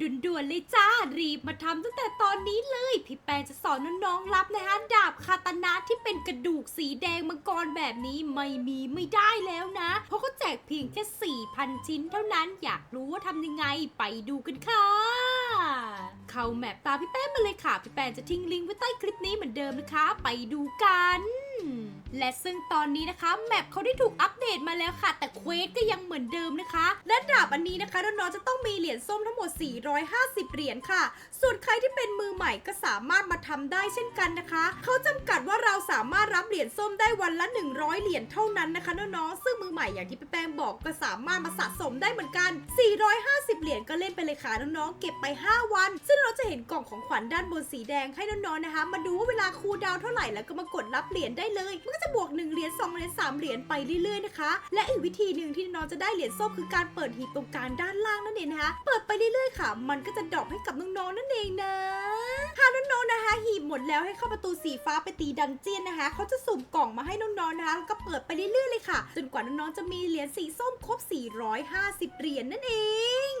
ด่วนๆเลยจ้า รีบมาทำตั้งแต่ตอนนี้เลย พี่แปงจะสอนน้องๆรับนะคะดาบคาตานะที่เป็นกระดูกสีแดงมังกรแบบนี้ไม่มีไม่ได้แล้วนะ เพราะเขาแจกเพียงแค่ 4,000 ชิ้นเท่านั้นอยากรู้ว่าทำยังไงไปดูกันค่ะ เข้าแมปตามพี่แป้งมาเลยค่ะ พี่แป้งจะทิ้งลิงก์ไว้ใต้คลิปนี้เหมือนเดิมนะคะ ไปดูกัน และซึ่งตอนนี้นะคะ แมปเขาได้ถูกอัปเดตมาแล้วค่ะ แต่เควสก็ยังเหมือนเดิมนะคะ และดาบอันนี้นะคะน้องๆจะต้องมีเหรียญส้มทั้งหมด 450 เหรียญค่ะ ส่วนใครที่เป็นมือใหม่ก็สามารถมาทำได้เช่นกันนะคะเขาจำกัดว่าเราสามารถรับเหรียญส้มได้วันละ 100 เหรียญเท่านั้นนะคะน้องๆซึ่งมือใหม่อย่างที่แป้งบอกก็สามารถมาสะสมได้เหมือนกัน 450 เหรียญก็เล่นไปเลยค่ะน้องๆเก็บไป 5 วัน ซึ่งเราจะเห็นกล่องของขวัญด้านบนสีแดงให้น้องๆนะคะ มาดูว่าเวลาคูดาวเท่าไหร่แล้วก็มากดรับเหรียญได้เลยมันก็จะบวก 1 เหรียญ2เหรียญ3เหรียญไปเรื่อยๆนะคะ และอีกวิธีหนึ่งที่น้องจะได้เหรียญส้มคือการเปิดหีบตรงกลางด้านล่างนั่นเองนะคะเปิดไปเรื่อยๆค่ะ มันก็จะดรอปให้กับน้องๆนั่นเองนะหากน้องๆนะคะ หีบหมดแล้วให้เข้าประตูสีฟ้าไปตีดันเจียนนะคะเขาจะสุ่มกล่องมาให้น้องๆนะคะแล้วก็เปิดไปเรื่อยๆเลยค่ะ จนกว่าน้องๆจะมีเหรียญสีส้มครบ 450 เหรียญนั่นเอง